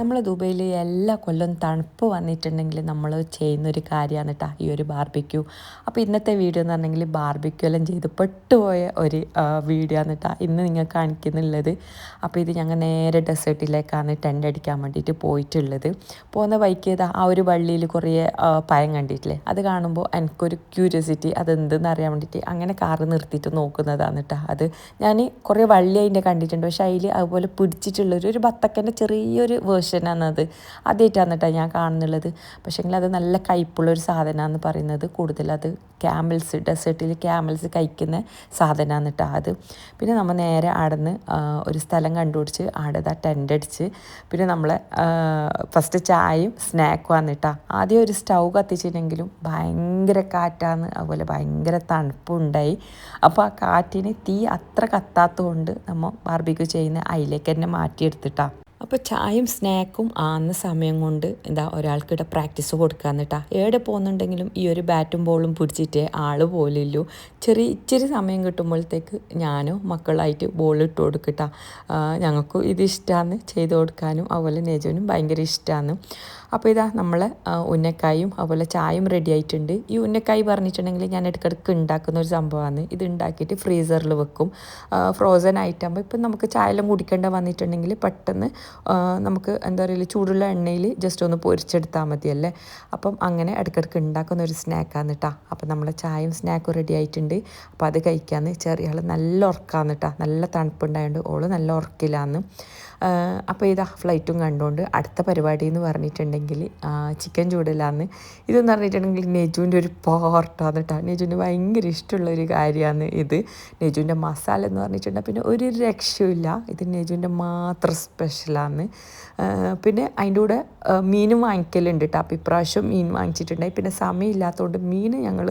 നമ്മൾ ദുബൈയിൽ എല്ലാ കൊല്ലം തണുപ്പ് വന്നിട്ടുണ്ടെങ്കിൽ നമ്മൾ ചെയ്യുന്നൊരു കാര്യമാണ് കേട്ടോ ഈ ഒരു ബാർബിക്യൂ അപ്പോൾ ഇന്നത്തെ വീഡിയോ എന്ന് പറഞ്ഞെങ്കിൽ ബാർബിക്യൂ എല്ലാം ചെയ്ത് പെട്ടുപോയ ഒരു വീഡിയോ ആണ് കേട്ടോ ഇന്ന് നിങ്ങൾ കാണിക്കുന്നുള്ളത്. അപ്പോൾ ഇത് ഞങ്ങൾ നേരെ ഡെസേർട്ടിലേക്കാണ് ടെന്റ് അടിക്കാൻ വേണ്ടിയിട്ട് പോയിട്ടുള്ളത്. പോകുന്ന ബൈക്ക് ഏതാ ആ ഒരു വള്ളിയിൽ കുറേ പയം കണ്ടിട്ടില്ലേ? അത് കാണുമ്പോൾ എനിക്കൊരു ക്യൂരിയോസിറ്റി അതെന്തെന്ന് അറിയാൻ വേണ്ടിയിട്ട് അങ്ങനെ കാറ് നിർത്തിയിട്ട് നോക്കുന്നതാണ് കേട്ടോ അത് ഞാൻ കുറേ വള്ളി അതിന്റെ കണ്ടിട്ടുണ്ട്. പക്ഷേ അതിൽ അതുപോലെ പിടിച്ചിട്ടുള്ളൊരു ഒരു ബത്തക്കന്റെ ചെറിയൊരു വേർഷനാണ് അത് ആദ്യമായിട്ടാണ് കേട്ടോ ഞാൻ കാണുന്നുള്ളത്. പക്ഷേങ്കിൽ അത് നല്ല കയ്പുള്ളൊരു സാധനമാണെന്ന് പറയുന്നത്. കൂടുതൽ അത് ക്യാമൽസ് ഡെസേർട്ടിൽ ക്യാമൽസ് കഴിക്കുന്ന സാധനമാണ് കേട്ടോ അത്. പിന്നെ നമ്മൾ നേരെ ആടന്ന് ഒരു സ്ഥലം കണ്ടുപിടിച്ച് ആടെ ടെന്റ് അടിച്ച് പിന്നെ നമ്മളെ ഫസ്റ്റ് ചായയും സ്നാക്കും ആണ് കേട്ടോ ആദ്യം ഒരു സ്റ്റൗ കത്തിച്ചിട്ടുണ്ടെങ്കിലും ഭയങ്കര കാറ്റാന്ന് അതുപോലെ ഭയങ്കര തണുപ്പുണ്ടായി. അപ്പോൾ ആ കാറ്റിന് തീ അത്ര കത്താത്തതുകൊണ്ട് നമ്മൾ ബാർബിക്യൂ ചെയ്യുന്ന അതിലേക്ക് തന്നെ മാറ്റിയെടുത്തിട്ടാ. അപ്പോൾ ചായയും സ്നാക്കും ആന്ന സമയം കൊണ്ട് എന്താ ഒരാൾക്കിടെ പ്രാക്ടീസ് കൊടുക്കാന്ന് കേട്ടാ എവിടെ പോകുന്നുണ്ടെങ്കിലും ഈ ഒരു ബാറ്റും ബോളും പിടിച്ചിട്ട് ആൾ പോലില്ലു ചെറിയ ഇച്ചിരി സമയം കിട്ടുമ്പോഴത്തേക്ക് ഞാനും മക്കളായിട്ട് ബോൾ ഇട്ട് കൊടുക്കട്ടാ ഞങ്ങൾക്കും ഇത് ഇഷ്ടമാണ് ചെയ്ത് കൊടുക്കാനും അതുപോലെ നെജുവിനും ഭയങ്കര ഇഷ്ടമാണ് അപ്പോൾ ഇതാ നമ്മൾ ഉന്നക്കായും അതുപോലെ ചായയും റെഡി ആയിട്ടുണ്ട്. ഈ ഉന്നക്കായി പറഞ്ഞിട്ടുണ്ടെങ്കിൽ ഞാൻ ഇടയ്ക്കിടയ്ക്ക് ഉണ്ടാക്കുന്ന ഒരു സംഭവമാണ് ഇത് ഉണ്ടാക്കിയിട്ട് ഫ്രീസറിൽ വെക്കും. ഫ്രോസൺ ആയിട്ടാകുമ്പോൾ ഇപ്പം നമുക്ക് ചായയെല്ലാം കുടിക്കേണ്ട വന്നിട്ടുണ്ടെങ്കിൽ പെട്ടെന്ന് നമുക്ക് എന്താ പറയുക ചൂടുള്ള എണ്ണയിൽ ജസ്റ്റ് ഒന്ന് പൊരിച്ചെടുത്താൽ മതിയല്ലേ? അപ്പം അങ്ങനെ ഇടയ്ക്കിടയ്ക്ക് ഉണ്ടാക്കുന്ന ഒരു സ്നാക്കാണ് കേട്ടോ അപ്പം നമ്മളെ ചായയും സ്നാക്കും റെഡി ആയിട്ടുണ്ട്. അപ്പോൾ അത് കഴിക്കാമെന്ന് ചെറിയ ആൾ നല്ല ഉറക്കാന്ന് കേട്ടോ നല്ല തണുപ്പുണ്ടായതുകൊണ്ട് ഓൾ നല്ല ഉറക്കില്ലാന്ന് അപ്പോൾ ഇതാ ഫ്ലൈറ്റും കണ്ടുകൊണ്ട് അടുത്ത പരിപാടി എന്ന് പറഞ്ഞിട്ടുണ്ടെങ്കിൽ ചിക്കൻ ചൂടലാന്ന് ഇതെന്ന് പറഞ്ഞിട്ടുണ്ടെങ്കിൽ നെജുവിന്റെ ഒരു പാർട്ടാണ് കേട്ടോ നെജുവിന് ഭയങ്കര ഇഷ്ടമുള്ള ഒരു കാര്യമാണ് ഇത്. നെജുവിന്റെ മസാല എന്ന് പറഞ്ഞിട്ടുണ്ടെങ്കിൽ പിന്നെ ഒരു രക്ഷയില്ല ഇത് നെജുവിന്റെ മാത്രം സ്പെഷ്യലാണ്. പിന്നെ അതിന്റെ കൂടെ മീനും വാങ്ങിക്കലുണ്ട് കേട്ടോ. അപ്പോൾ ഇപ്രാവശ്യം മീൻ വാങ്ങിച്ചിട്ടുണ്ടായി. പിന്നെ സമയമില്ലാത്തതുകൊണ്ട് മീൻ ഞങ്ങൾ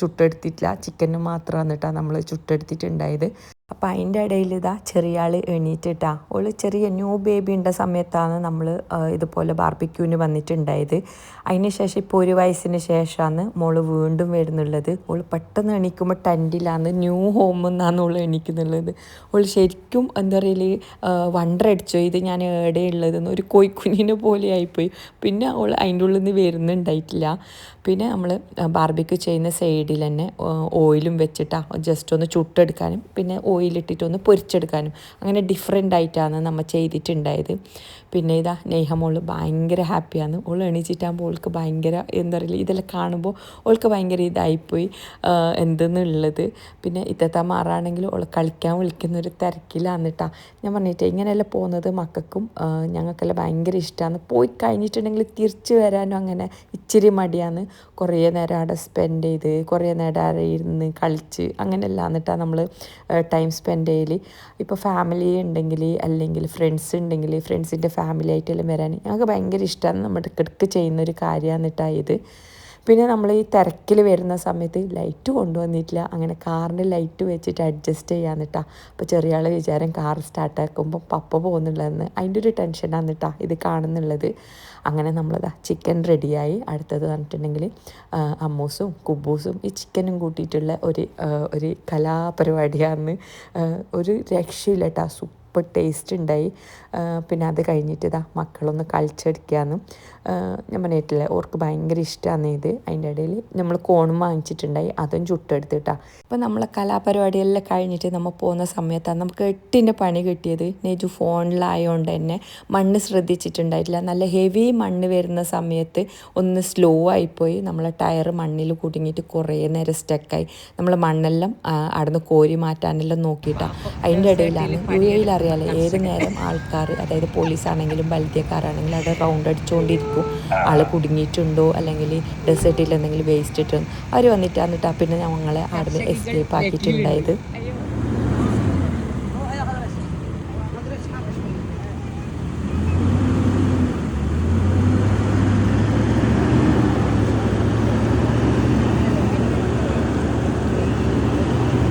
ചുട്ടെടുത്തിട്ടില്ല. ചിക്കന് മാത്രമാണ് കേട്ടോ നമ്മൾ ചുട്ടെടുത്തിട്ടുണ്ടായത്. അപ്പം അതിന്റെ ഇടയിൽ ഇതാ ചെറിയ ആൾ എണീറ്റിട്ടാ. ഓൾ ചെറിയ ന്യൂ ബേബി ഉണ്ട സമയത്താണ് നമ്മൾ ഇതുപോലെ ബാർബിക്യൂവിന് വന്നിട്ടുണ്ടായത്. അതിന് ശേഷം ഇപ്പോൾ ഒരു വയസ്സിന് ശേഷമാണ് മോൾ വീണ്ടും വരുന്നുള്ളത്. ഓൾ പെട്ടെന്ന് എണീക്കുമ്പോൾ ടെന്റിലാണ് ന്യൂ ഹോം എന്നാണ് ഓൾ എണീക്കുന്നുള്ളത്. ഓൾ ശരിക്കും എന്താ പറയുക വണ്ടർ അടിച്ചോ. ഇത് ഞാൻ എവിടെയുള്ളതെന്ന് ഒരു കോയിക്കുഞ്ഞിനെ പോലെ ആയിപ്പോയി. പിന്നെ ഓൾ അതിന്റെ ഉള്ളിൽ നിന്ന് വരുന്നുണ്ടായിട്ടില്ല. പിന്നെ നമ്മൾ ബാർബിക്യൂ ചെയ്യുന്ന സൈഡിൽ തന്നെ ഓയിലും വെച്ചിട്ടാ. ജസ്റ്റ് ഒന്ന് ചുട്ടെടുക്കാനും. പിന്നെ ഓയിലിട്ടിട്ട് ഒന്ന് പൊരിച്ചെടുക്കാനും. അങ്ങനെ ഡിഫറെന്റ് ആയിട്ടാണ് നമ്മൾ ചെയ്തിട്ടുണ്ടായത്. പിന്നെ ഇതാ നെയ്ഹമോൾ ഭയങ്കര ഹാപ്പിയാണ്. ഓൾ എണീച്ചിട്ടാകുമ്പോൾ ഓൾക്ക് ഭയങ്കര എന്താ പറയുക ഇതെല്ലാം കാണുമ്പോൾ ഓൾക്ക് ഭയങ്കര ഇതായിപ്പോയി. എന്തെന്നുള്ളത്. പിന്നെ ഇത്തത്തെ മാറാണെങ്കിൽ ഓൾ കളിക്കാൻ വിളിക്കുന്ന ഒരു തിരക്കിലാണ് കേട്ടാ ഞാൻ പറഞ്ഞിട്ട് ഇങ്ങനെയല്ല പോകുന്നത്? മക്കൾക്കും ഞങ്ങൾക്കെല്ലാം ഭയങ്കര ഇഷ്ടമാണ് പോയി കഴിഞ്ഞിട്ടുണ്ടെങ്കിൽ തിരിച്ചു വരാനും അങ്ങനെ ഇച്ചിരി മടിയാണ്. കുറേ നേരം അവിടെ സ്പെൻഡ് ചെയ്ത് കുറേ നേരം അവിടെ ഇരുന്ന് കളിച്ച് അങ്ങനെയല്ല എന്നിട്ടാ നമ്മൾ ടൈം സ്പെൻഡ് ചെയ്യൽ ഇപ്പോൾ ഫാമിലി ഉണ്ടെങ്കിൽ അല്ലെങ്കിൽ ഫ്രണ്ട്സ് ഉണ്ടെങ്കിൽ ഫ്രണ്ട്സിന്റെ ഫാമിലി ആയിട്ടെല്ലാം വരാൻ. ഞങ്ങൾക്ക് ഭയങ്കര ഇഷ്ടമാണ് നമ്മുടെ ഇടയ്ക്കിടയ്ക്ക് ചെയ്യുന്ന ഒരു കാര്യമാണ് ഇത് പിന്നെ നമ്മൾ ഈ തിരക്കിൽ വരുന്ന സമയത്ത് ലൈറ്റ് കൊണ്ടുവന്നിട്ടില്ല. അങ്ങനെ കാറിന് ലൈറ്റ് വെച്ചിട്ട് അഡ്ജസ്റ്റ് കേട്ടോ അപ്പോൾ ചെറിയ ആൾ വിചാരം കാർ സ്റ്റാർട്ടാക്കുമ്പോൾ പപ്പ പോകുന്നുള്ളതെന്ന് അതിന്റെ ഒരു ടെൻഷനാണ് കേട്ടോ ഇത് കാണുന്നുള്ളത്. അങ്ങനെ നമ്മളതാ ചിക്കൻ റെഡിയായി അടുത്തത് പറഞ്ഞിട്ടുണ്ടെങ്കിൽ അമ്മൂസും കുബൂസും ഈ ചിക്കനും കൂട്ടിയിട്ടുള്ള ഒരു ഒരു കലാപരിപാടിയാണ് ഒരു രക്ഷയില്ല കേട്ടോ സൂപ്പർ ടേസ്റ്റ് ഉണ്ടായി. പിന്നെ അത് കഴിഞ്ഞിട്ട് ഇതാ മക്കളൊന്ന് കളിച്ചടിക്കാന്ന്. ആ, ഞാൻ പറഞ്ഞിട്ടില്ല ഓർക്ക് ഭയങ്കര ഇഷ്ടമാണ് ഇത്. അതിന്റെ ഇടയിൽ നമ്മൾ കോണും വാങ്ങിച്ചിട്ടുണ്ടായി. അതും ചുട്ടെടുത്തിട്ടാ അപ്പോൾ നമ്മളെ കലാപരിപാടിയെല്ലാം കഴിഞ്ഞിട്ട് നമ്മൾ പോകുന്ന സമയത്താണ് നമുക്ക് എട്ടിന്റെ പണി കിട്ടിയത്. നെജു ഫോണിലായതുകൊണ്ട് തന്നെ മണ്ണ് ശ്രദ്ധിച്ചിട്ടുണ്ടായിട്ടില്ല. നല്ല ഹെവി മണ്ണ് വരുന്ന സമയത്ത് ഒന്ന് സ്ലോ ആയിപ്പോയി. നമ്മളെ ടയർ മണ്ണിൽ കുടുങ്ങിയിട്ട് കുറേ നേരം സ്റ്റക്കായി നമ്മൾ മണ്ണെല്ലാം അവിടെ അവിടുന്ന് കോരി മാറ്റാനെല്ലാം നോക്കിയിട്ടാണ് അതിന്റെ ഇടയിലാണ് യു എയിൽ അറിയാലോ ഏത് നേരം ആൾക്കാർ അതായത് പോലീസ് ആണെങ്കിലും ബൽദ്യക്കാരാണെങ്കിലും അവിടെ റൗണ്ട് അടിച്ചുകൊണ്ടിരിക്കും ആൾ കുടുങ്ങിയിട്ടുണ്ടോ അല്ലെങ്കിൽ ഡെസേർട്ടിൽ എന്തെങ്കിലും വേസ്റ്റ് ഇട്ടുണ്ടോ? അവർ വന്നിട്ട് എന്നിട്ടാ പിന്നെ ഞങ്ങളെ അവിടുന്ന് എസ്കേപ്പ് ആക്കിയിട്ടുണ്ടായത്.